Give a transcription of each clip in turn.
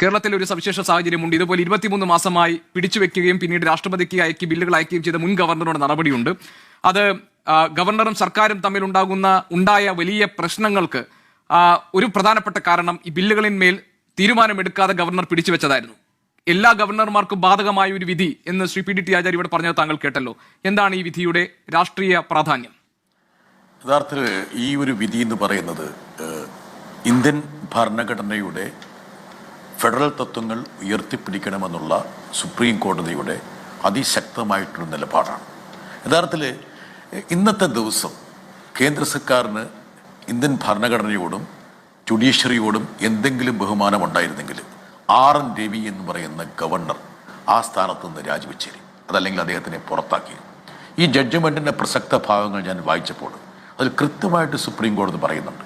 കേരളത്തിൽ ഒരു സവിശേഷ സാഹചര്യമുണ്ട്. ഇതുപോലെ ഇരുപത്തിമൂന്ന് മാസമായി പിടിച്ചുവെക്കുകയും പിന്നീട് രാഷ്ട്രപതിക്ക് അയക്കി ബില്ലുകൾ അയക്കുകയും ചെയ്ത മുൻ ഗവർണറുടെ നടപടിയുണ്ട്. അത് ഗവർണറും സർക്കാരും തമ്മിൽ ഉണ്ടാകുന്ന ഉണ്ടായ വലിയ പ്രശ്നങ്ങൾക്ക് ഒരു പ്രധാനപ്പെട്ട കാരണം ഈ ബില്ലുകളിന്മേൽ തീരുമാനമെടുക്കാതെ ഗവർണർ പിടിച്ചുവെച്ചതായിരുന്നു എല്ലാ ഗവർണർമാർക്കും ബാധകമായ ഒരു വിധി എന്ന് Shri P D T Acharya ഇവിടെ പറഞ്ഞത് താങ്കൾ കേട്ടല്ലോ. എന്താണ് ഈ വിധിയുടെ രാഷ്ട്രീയ പ്രാധാന്യം? യഥാർത്ഥത്തിൽ ഈ ഒരു വിധി എന്ന് പറയുന്നത് ഇന്ത്യൻ ഭരണഘടനയുടെ ഫെഡറൽ തത്വങ്ങൾ ഉയർത്തിപ്പിടിക്കണമെന്നുള്ള സുപ്രീം കോടതിയുടെ അതിശക്തമായിട്ടൊരു നിലപാടാണ്. യഥാർത്ഥത്തിൽ ഇന്നത്തെ ദിവസം കേന്ദ്ര സർക്കാരിന് ഇന്ത്യൻ ഭരണഘടനയോടും ജുഡീഷ്യറിയോടും എന്തെങ്കിലും ബഹുമാനം ഉണ്ടായിരുന്നെങ്കിൽ ആർ എൻ രവി എന്ന് പറയുന്ന ഗവർണർ ആ സ്ഥാനത്ത് നിന്ന് രാജിവെച്ചേരും അതല്ലെങ്കിൽ അദ്ദേഹത്തിനെ പുറത്താക്കി. ഈ ജഡ്ജ്മെന്റിന്റെ പ്രസക്ത ഭാഗങ്ങൾ ഞാൻ വായിച്ചപ്പോൾ അതിൽ കൃത്യമായിട്ട് സുപ്രീം കോടതി പറയുന്നുണ്ട്.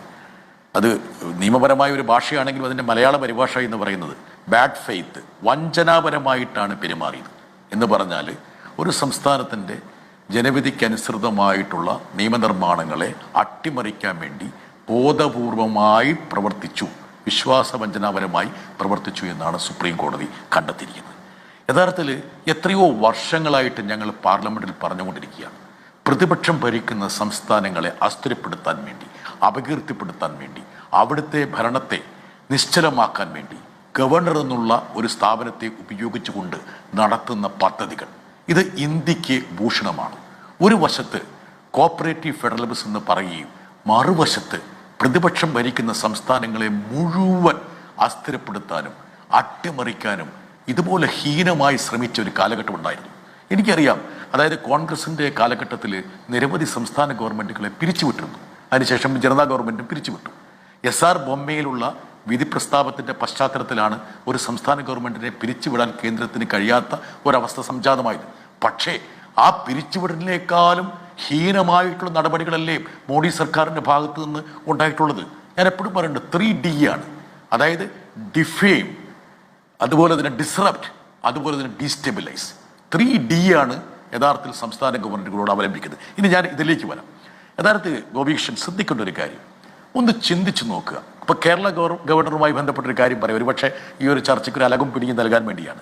അത് നിയമപരമായ ഒരു ഭാഷയാണെങ്കിലും അതിന്റെ മലയാള പരിഭാഷ എന്ന് പറയുന്നത്. ബാഡ് ഫെയ്ത്ത് വഞ്ചനാപരമായിട്ടാണ് പെരുമാറിയത്. എന്ന് പറഞ്ഞാൽ ഒരു സംസ്ഥാനത്തിന്റെ ജനവിധിക്കനുസൃതമായിട്ടുള്ള നിയമനിർമ്മാണങ്ങളെ അട്ടിമറിക്കാൻ വേണ്ടി ബോധപൂർവമായി പ്രവർത്തിച്ചു. വിശ്വാസവഞ്ചനാപരമായി പ്രവർത്തിച്ചു എന്നാണ് സുപ്രീം കോടതി കണ്ടെത്തിയിരിക്കുന്നത്. യഥാർത്ഥത്തിൽ എത്രയോ വർഷങ്ങളായിട്ട് ഞങ്ങൾ പാർലമെന്റിൽ പറഞ്ഞുകൊണ്ടിരിക്കുകയാണ്. പ്രതിപക്ഷം ഭരിക്കുന്ന സംസ്ഥാനങ്ങളെ അസ്ഥിരപ്പെടുത്താൻ വേണ്ടി. അപകീർത്തിപ്പെടുത്താൻ വേണ്ടി അവിടുത്തെ ഭരണത്തെ നിശ്ചലമാക്കാൻ വേണ്ടി ഗവർണർ എന്നുള്ള ഒരു സ്ഥാപനത്തെ ഉപയോഗിച്ചുകൊണ്ട് നടത്തുന്ന പദ്ധതികൾ. ഇത് ഇന്ത്യയ്ക്ക് ഭൂഷണമാണ്. ഒരു വശത്ത് കോപ്പറേറ്റീവ് ഫെഡറലിസം എന്ന് പറയുകയും മറുവശത്ത് പ്രതിപക്ഷം ഭരിക്കുന്ന സംസ്ഥാനങ്ങളെ മുഴുവൻ അസ്ഥിരപ്പെടുത്താനും അട്ടിമറിക്കാനും ഇതുപോലെ ഹീനമായി ശ്രമിച്ച ഒരു കാലഘട്ടം ഉണ്ടായിരുന്നു. എനിക്കറിയാം അതായത് കോൺഗ്രസിന്റെ കാലഘട്ടത്തിൽ നിരവധി സംസ്ഥാന ഗവൺമെന്റുകളെ പിരിച്ചുവിട്ടിരുന്നു. അതിനുശേഷം ജനതാ ഗവൺമെന്റും പിരിച്ചുവിട്ടു. എസ് ആർ ബൊമ്മയിലുള്ള വിധി പ്രസ്താവത്തിന്റെ പശ്ചാത്തലത്തിലാണ് ഒരു സംസ്ഥാന ഗവൺമെന്റിനെ പിരിച്ചുവിടാൻ കേന്ദ്രത്തിന് കഴിയാത്ത ഒരവസ്ഥ സംജാതമായത്. പക്ഷേ ആ പിരിച്ചുവിടലിനേക്കാളും ഹീനമായിട്ടുള്ള നടപടികളല്ലേ മോഡി സർക്കാരിന്റെ ഭാഗത്ത് നിന്ന് ഉണ്ടായിട്ടുള്ളത്? ഞാൻ എപ്പോഴും പറയുന്നുണ്ട് ത്രീ ഡി ആണ്. അതായത് ഡിഫെയിം അതുപോലെ തന്നെ ഡിസ്റപ്റ്റ് അതുപോലെ തന്നെ ഡീസ്റ്റെബിലൈസ് ത്രീ ഡി ആണ് യഥാർത്ഥത്തിൽ സംസ്ഥാന ഗവൺമെന്റുകളോട് അവലംബിക്കുന്നത്. ഇനി ഞാൻ ഇതിലേക്ക് വരാം. യഥാർത്ഥത്തിൽ ഗോപീഷൻ ശ്രദ്ധിക്കേണ്ട ഒരു കാര്യം. ഒന്ന് ചിന്തിച്ചു നോക്കുക. ഇപ്പൊ കേരള ഗവർ- ഗവർണറുമായി ബന്ധപ്പെട്ട ഒരു കാര്യം പറയാം. ഒരുപക്ഷെ ഈ ഒരു ചർച്ചയ്ക്ക് ഒരു അലകും പിടിഞ്ഞ് നൽകാൻ വേണ്ടിയാണ്.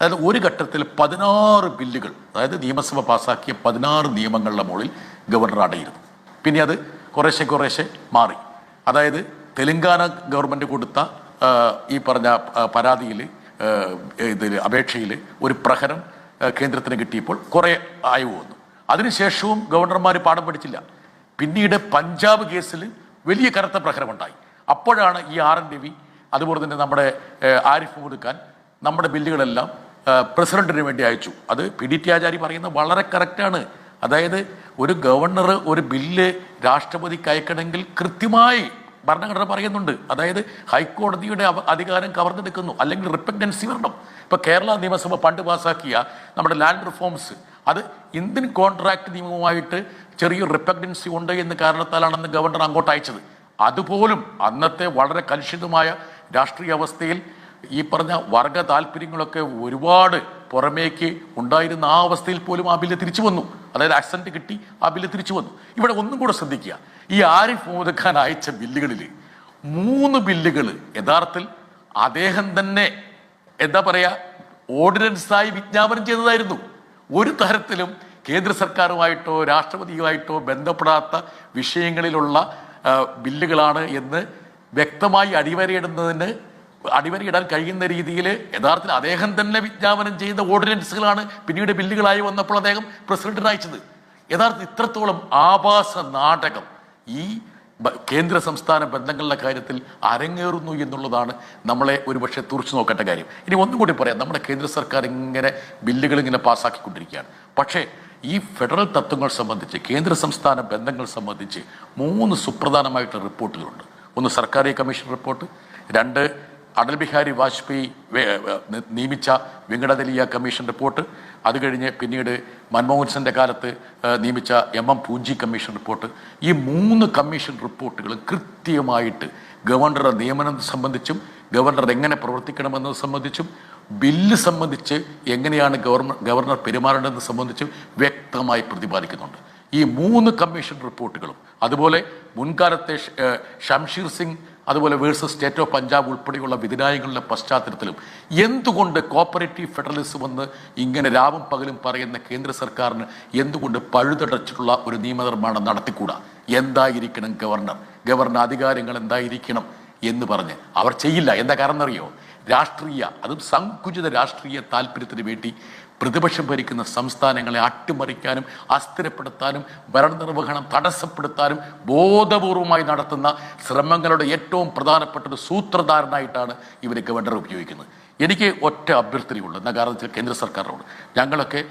അതായത് ഒരു ഘട്ടത്തിൽ പതിനാറ് ബില്ലുകൾ അതായത് നിയമസഭ പാസാക്കിയ പതിനാറ് നിയമങ്ങളുടെ മുകളിൽ ഗവർണർ അടയിരുന്നു. പിന്നെ അത് കുറേശ്ശെ കുറേശ്ശെ മാറി. അതായത് തെലങ്കാന ഗവൺമെന്റ് കൊടുത്ത ഈ പറഞ്ഞ പരാതിയിൽ ഇതിൽ അപേക്ഷയിൽ ഒരു പ്രഹരം കേന്ദ്രത്തിന് കിട്ടിയപ്പോൾ കുറേ അയവ് വന്നു അതിനുശേഷവും ഗവർണർമാർ പാഠം പഠിച്ചില്ല. പിന്നീട് പഞ്ചാബ് കേസിൽ വലിയ കനത്ത പ്രഹരമുണ്ടായി. അപ്പോഴാണ് ഈ ആർ എൻ രവി അതുപോലെ തന്നെ നമ്മുടെ ആരിഫ് മുഹമ്മദ് ഖാൻ നമ്മുടെ ബില്ലുകളെല്ലാം പ്രസിഡന്റിന് വേണ്ടി അയച്ചു. അത് പി ഡി ടി ആചാരി പറയുന്നത് വളരെ കറക്റ്റാണ് അതായത് ഒരു ഗവർണർ ഒരു ബില്ല് രാഷ്ട്രപതിക്ക് അയക്കണമെങ്കിൽ കൃത്യമായി ഭരണഘടന പറയുന്നുണ്ട്. അതായത് ഹൈക്കോടതിയുടെ അധികാരം കവർന്നെടുക്കുന്നു. അല്ലെങ്കിൽ റിപ്പഗ്നൻസി വരണം. ഇപ്പോൾ കേരള നിയമസഭ പണ്ട് പാസാക്കിയ നമ്മുടെ ലാൻഡ് റിഫോംസ് അത് ഇന്ത്യൻ കോൺട്രാക്ട് നിയമവുമായിട്ട് ചെറിയൊരു റിപ്പഗ്നൻസി ഉണ്ട് എന്ന കാരണത്താലാണെന്ന് ഗവർണർ അങ്ങോട്ട് അയച്ചത്. അതുപോലും അന്നത്തെ വളരെ കലുഷിതമായ രാഷ്ട്രീയ അവസ്ഥയിൽ ഈ പറഞ്ഞ വർഗ താല്പര്യങ്ങളൊക്കെ ഒരുപാട് പുറമേക്ക് ഉണ്ടായിരുന്ന ആ അവസ്ഥയിൽ പോലും ആ ബില്ല് തിരിച്ചു വന്നു. അതായത് അക്സന്റ് കിട്ടി ആ ബില്ല് തിരിച്ചു വന്നു. ഇവിടെ ഒന്നും കൂടെ ശ്രദ്ധിക്കുക. ഈ ആരിഫ് മുഹമ്മദ് ഖാൻ അയച്ച ബില്ലുകളിൽ മൂന്ന് ബില്ലുകൾ യഥാർത്ഥത്തിൽ അദ്ദേഹം തന്നെ എന്താ പറയുക ഓർഡിനൻസായി വിജ്ഞാപനം ചെയ്തതായിരുന്നു. ഒരു തരത്തിലും കേന്ദ്ര സർക്കാരുമായിട്ടോ രാഷ്ട്രപതിയുമായിട്ടോ ബന്ധപ്പെടാത്ത വിഷയങ്ങളിലുള്ള ബില്ലുകളാണ് എന്ന് വ്യക്തമായി അടിവരയിടുന്നതിന് അടിവരയിടാൻ കഴിയുന്ന രീതിയിൽ യഥാർത്ഥത്തിൽ അദ്ദേഹം തന്നെ വിജ്ഞാപനം ചെയ്ത ഓർഡിനൻസുകളാണ് പിന്നീട് ബില്ലുകളായി വന്നപ്പോൾ അദ്ദേഹം പ്രസിഡന്റിന് അയച്ചത്. യഥാർത്ഥത്തിൽ ഇത്രത്തോളം ആഭാസ നാടകം ഈ കേന്ദ്ര സംസ്ഥാന ബന്ധങ്ങളുടെ കാര്യത്തിൽ അരങ്ങേറുന്നു എന്നുള്ളതാണ് നമ്മളെ ഒരുപക്ഷെ തുറച്ചു നോക്കേണ്ട കാര്യം. ഇനി ഒന്നും കൂടി പറയാം. നമ്മുടെ കേന്ദ്ര സർക്കാർ ഇങ്ങനെ ബില്ലുകൾ ഇങ്ങനെ പാസ്സാക്കിക്കൊണ്ടിരിക്കുകയാണ് പക്ഷേ ഈ ഫെഡറൽ തത്വങ്ങൾ സംബന്ധിച്ച് കേന്ദ്ര സംസ്ഥാന ബന്ധങ്ങൾ സംബന്ധിച്ച് മൂന്ന് സുപ്രധാനമായിട്ടുള്ള റിപ്പോർട്ടുകളുണ്ട്. ഒന്ന് സർക്കാർ കമ്മീഷൻ റിപ്പോർട്ട് രണ്ട് അടൽ ബിഹാരി വാജ്പേയി നിയമിച്ച വെങ്കടതലിയ കമ്മീഷൻ റിപ്പോർട്ട്. അത് കഴിഞ്ഞ് പിന്നീട് മൻമോഹൻ സിംഗിന്റെ കാലത്ത് നിയമിച്ച M M Punchhi commission report. ഈ മൂന്ന് കമ്മീഷൻ റിപ്പോർട്ടുകൾ കൃത്യമായിട്ട് ഗവർണറുടെ നിയമനം സംബന്ധിച്ചും ഗവർണർ എങ്ങനെ പ്രവർത്തിക്കണമെന്നത് സംബന്ധിച്ചും ബില്ല് സംബന്ധിച്ച് എങ്ങനെയാണ് ഗവർണർ ഗവർണർ പെരുമാറേണ്ടതെന്ന് സംബന്ധിച്ചും വ്യക്തമായി പ്രതിപാദിക്കുന്നുണ്ട്. ഈ മൂന്ന് കമ്മീഷൻ റിപ്പോർട്ടുകളും അതുപോലെ മുൻകാലത്തെ ഷംഷീർ സിംഗ് അതുപോലെ വേഴ്സസ് സ്റ്റേറ്റ് ഓഫ് പഞ്ചാബ് ഉൾപ്പെടെയുള്ള വിധിനായകളുടെ പശ്ചാത്തലത്തിലും എന്തുകൊണ്ട് കോപ്പറേറ്റീവ് ഫെഡറലിസം എന്ന് ഇങ്ങനെ രാവും പകലും പറയുന്ന കേന്ദ്ര സർക്കാരിന് എന്തുകൊണ്ട് പഴുതടച്ചിട്ടുള്ള ഒരു നിയമനിർമ്മാണം നടത്തിക്കൂടാ? എന്തായിരിക്കണം ഗവർണർ? ഗവർണർ അധികാരങ്ങൾ എന്തായിരിക്കണം എന്ന് പറഞ്ഞ് അവർ ചെയ്യില്ല. എന്താ കാരണം അറിയോ രാഷ്ട്രീയ അതും സങ്കുചിത രാഷ്ട്രീയ താല്പര്യത്തിന് വേണ്ടി പ്രതിപക്ഷം ഭരിക്കുന്ന സംസ്ഥാനങ്ങളെ അട്ടിമറിക്കാനും അസ്ഥിരപ്പെടുത്താനും ഭരണനിർവഹണം തടസ്സപ്പെടുത്താനും ബോധപൂർവമായി നടത്തുന്ന ശ്രമങ്ങളുടെ ഏറ്റവും പ്രധാനപ്പെട്ട ഒരു സൂത്രധാരനായിട്ടാണ് ഇവർ ഗവർണർ ഉപയോഗിക്കുന്നത്. എനിക്ക് ഒറ്റ അഭ്യർത്ഥനയുള്ളൂ എന്ന കാരണത്തിൽ കേന്ദ്ര സർക്കാരിനോട്. ഞങ്ങളൊക്കെ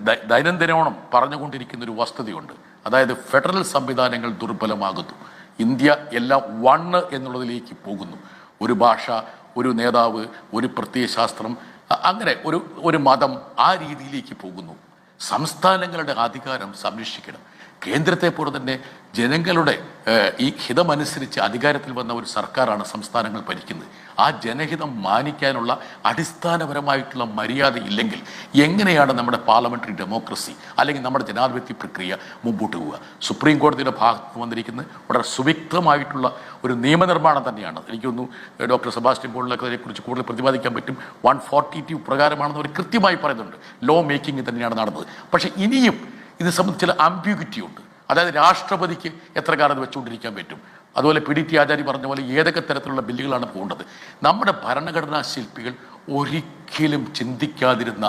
ദ- ദൈനംദിനോണം പറഞ്ഞുകൊണ്ടിരിക്കുന്ന ഒരു വസ്തുതയുണ്ട്. അതായത് ഫെഡറൽ സംവിധാനങ്ങൾ ദുർബലമാകുന്നു. ഇന്ത്യ എല്ലാം വണ്ണ് എന്നുള്ളതിലേക്ക് പോകുന്നു. ഒരു ഭാഷ ഒരു നേതാവ് ഒരു പ്രത്യയശാസ്ത്രം അങ്ങനെ ഒരു ഒരു മതം ആ രീതിയിലേക്ക് പോകുന്നു. സംസ്ഥാനങ്ങളുടെ അധികാരം സംരക്ഷിക്കണം. കേന്ദ്രത്തെ പോലെ തന്നെ ജനങ്ങളുടെ ഈ ഹിതമനുസരിച്ച് അധികാരത്തിൽ വന്ന ഒരു സർക്കാരാണ് സംസ്ഥാനങ്ങൾ ഭരിക്കുന്നത്. ആ ജനഹിതം മാനിക്കാനുള്ള അടിസ്ഥാനപരമായിട്ടുള്ള മര്യാദ ഇല്ലെങ്കിൽ എങ്ങനെയാണ് നമ്മുടെ പാർലമെന്ററി ഡെമോക്രസി അല്ലെങ്കിൽ നമ്മുടെ ജനാധിപത്യ പ്രക്രിയ മുമ്പോട്ട് പോവുക? സുപ്രീം കോടതിയുടെ ഭാഗത്ത് വന്നിരിക്കുന്നത് വളരെ സുവ്യക്തമായിട്ടുള്ള ഒരു നിയമനിർമ്മാണം തന്നെയാണ്. എനിക്ക് തോന്നുന്നു ഡോക്ടർ സെബാസ്റ്റ്യൻ പോളിനൊക്കെ അതിനെക്കുറിച്ച് കൂടുതൽ പ്രതിപാദിക്കാൻ പറ്റും. വൺ ഫോർട്ടി ടു പ്രകാരമാണെന്ന് അവർ കൃത്യമായി പറയുന്നുണ്ട്. ലോ മേക്കിംഗ് തന്നെയാണ് നടന്നത്. പക്ഷേ ഇനിയും ഇത് സംബന്ധിച്ച് ചില ആംബ്യൂഗിറ്റി ഉണ്ട്. അതായത് രാഷ്ട്രപതിക്ക് എത്ര കാലം വെച്ചുകൊണ്ടിരിക്കാൻ പറ്റും? അതുപോലെ പി ഡി ടി ആചാര്യ പറഞ്ഞ പോലെ ഏതൊക്കെ തരത്തിലുള്ള ബില്ലുകളാണ് പോകേണ്ടത്? നമ്മുടെ ഭരണഘടനാ ശില്പികൾ ഒരിക്കലും ചിന്തിക്കാതിരുന്ന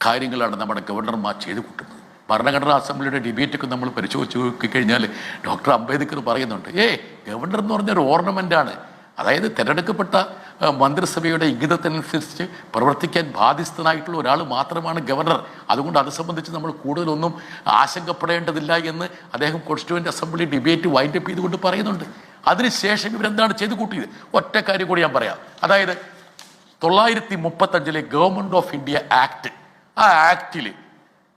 കാര്യങ്ങളാണ് നമ്മുടെ ഗവർണർമാർ ചെയ്തു കൂട്ടുന്നത്. ഭരണഘടനാ അസംബ്ലിയുടെ ഡിബേറ്റൊക്കെ നമ്മൾ പരിശോധിച്ച് നോക്കിക്കഴിഞ്ഞാൽ ഡോക്ടർ അംബേദ്കർ പറയുന്നുണ്ട് ഏ ഗവർണർ എന്ന് പറഞ്ഞ ഒരു ഓർണമെന്റാണ് അതായത് തിരഞ്ഞെടുക്കപ്പെട്ട മന്ത്രിസഭയുടെ ഇംഗിതത്തിനനുസരിച്ച് പ്രവർത്തിക്കാൻ ബാധ്യസ്ഥനായിട്ടുള്ള ഒരാൾ മാത്രമാണ് ഗവർണർ. അതുകൊണ്ട് അത് സംബന്ധിച്ച് നമ്മൾ കൂടുതലൊന്നും ആശങ്കപ്പെടേണ്ടതില്ല എന്ന് അദ്ദേഹം കോൺസ്റ്റിറ്റ്യൂവന്റ് അസംബ്ലി ഡിബേറ്റ് വൈൻഡപ്പ് ചെയ്തുകൊണ്ട് പറയുന്നുണ്ട്. അതിനുശേഷം ഇവരെന്താണ് ചെയ്തു കൂട്ടിയത്? ഒറ്റ കാര്യം കൂടി ഞാൻ പറയാം. അതായത് തൊള്ളായിരത്തി മുപ്പത്തഞ്ചിലെ ഗവൺമെന്റ് ഓഫ് ഇന്ത്യ ആക്ട്. ആ ആക്ടിൽ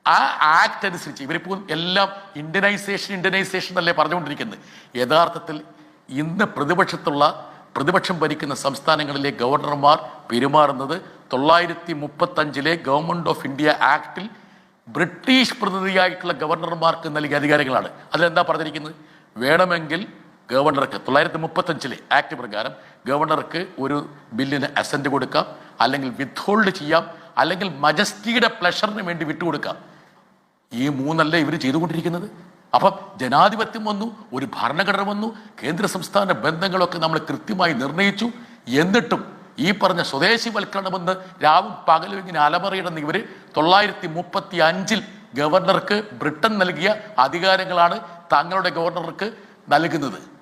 ആ ആക്ട് അനുസരിച്ച് ഇവരിപ്പോൾ എല്ലാം ഇന്ത്യനൈസേഷൻ ഇന്ത്യനൈസേഷൻ എന്നല്ലേ പറഞ്ഞുകൊണ്ടിരിക്കുന്നത്. യഥാർത്ഥത്തിൽ ഇന്ന് പ്രതിപക്ഷത്തുള്ള പ്രതിപക്ഷം ഭരിക്കുന്ന സംസ്ഥാനങ്ങളിലെ ഗവർണർമാർ പെരുമാറുന്നത് തൊള്ളായിരത്തി മുപ്പത്തഞ്ചിലെ ഗവൺമെന്റ് ഓഫ് ഇന്ത്യ ആക്ടിൽ ബ്രിട്ടീഷ് പ്രതിനിധിയായിട്ടുള്ള ഗവർണർമാർക്ക് നൽകിയ അധികാരങ്ങളാണ്. അതിലെന്താ പറഞ്ഞിരിക്കുന്നത്? വേണമെങ്കിൽ ഗവർണർക്ക് തൊള്ളായിരത്തി മുപ്പത്തഞ്ചിലെ ആക്ട് പ്രകാരം ഗവർണർക്ക് ഒരു ബില്ലിന് അസന്റ് കൊടുക്കാം അല്ലെങ്കിൽ വിത്ത്ഹോൾഡ് ചെയ്യാം അല്ലെങ്കിൽ മജസ്റ്റിയുടെ പ്ലഷറിന് വേണ്ടി വിട്ടുകൊടുക്കാം. ഈ മൂന്നല്ലേ ഇവർ ചെയ്തുകൊണ്ടിരിക്കുന്നത്? അപ്പം ജനാധിപത്യം വന്നു ഒരു ഭരണഘടന വന്നു കേന്ദ്ര സംസ്ഥാന ബന്ധങ്ങളൊക്കെ നമ്മൾ കൃത്യമായി നിർണയിച്ചു. എന്നിട്ടും ഈ പറഞ്ഞ സ്വദേശിവൽക്കരണമെന്ന് രാവും പകലും ഇങ്ങനെ അലമറിയിടുന്ന ഇവർ തൊള്ളായിരത്തി മുപ്പത്തി അഞ്ചിൽ ഗവർണർക്ക് ബ്രിട്ടൻ നൽകിയ അധികാരങ്ങളാണ് തങ്ങളുടെ ഗവർണർക്ക് നൽകുന്നത്.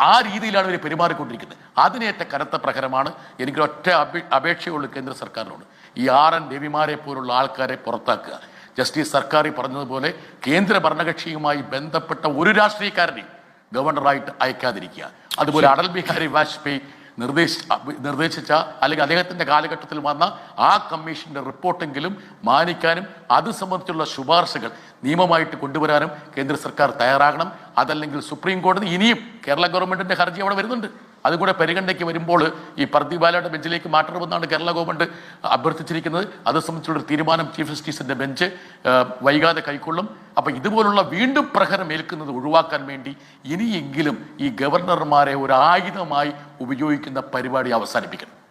ആ രീതിയിലാണ് ഇവർ പെരുമാറിക്കൊണ്ടിരിക്കുന്നത്. അതിനേറ്റ കനത്ത പ്രഹരമാണ് എനിക്ക് ഒറ്റ അപേ- അപേക്ഷയുള്ളൂ കേന്ദ്ര സർക്കാരിനോട്. ഈ ആർ എൻ രവിമാരെ പോലുള്ള ആൾക്കാരെ പുറത്താക്കുക. ജസ്റ്റിസ് സർക്കാർ പറഞ്ഞതുപോലെ കേന്ദ്ര ഭരണകക്ഷിയുമായി ബന്ധപ്പെട്ട ഒരു രാഷ്ട്രീയക്കാരനെ ഗവർണറായിട്ട് അയക്കാതിരിക്കുക. അതുപോലെ അടൽ ബിഹാരി വാജ്പേയി നിർദ്ദേശ നിർദ്ദേശിച്ച അല്ലെങ്കിൽ അദ്ദേഹത്തിന്റെ കാലഘട്ടത്തിൽ വന്ന ആ കമ്മീഷന്റെ റിപ്പോർട്ടെങ്കിലും മാനിക്കാനും അത് സംബന്ധിച്ചുള്ള ശുപാർശകൾ നിയമമായിട്ട് കൊണ്ടുവരാനും കേന്ദ്ര സർക്കാർ തയ്യാറാകണം. അതല്ലെങ്കിൽ സുപ്രീം കോടതി ഇനിയും കേരള ഗവൺമെന്റിന്റെ ഹർജി അവിടെ വരുന്നുണ്ട്. അതുകൂടെ പരിഗണനയ്ക്ക് വരുമ്പോൾ ഈ പർദിബാലയുടെ ബെഞ്ചിലേക്ക് മാറ്റണമെന്നാണ് കേരള ഗവൺമെന്റ് അഭ്യർത്ഥിച്ചിരിക്കുന്നത്. അത് സംബന്ധിച്ചുള്ള തീരുമാനം ചീഫ് ജസ്റ്റിസിന്റെ ബെഞ്ച് വൈകാതെ കൈക്കൊള്ളും. അപ്പൊ ഇതുപോലുള്ള വീണ്ടും പ്രഹരം ഏൽക്കുന്നത് ഒഴിവാക്കാൻ വേണ്ടി ഇനിയെങ്കിലും ഈ ഗവർണർമാരെ ഒരു ആയുധമായി ഉപയോഗിക്കുന്ന പരിപാടി അവസാനിപ്പിക്കണം.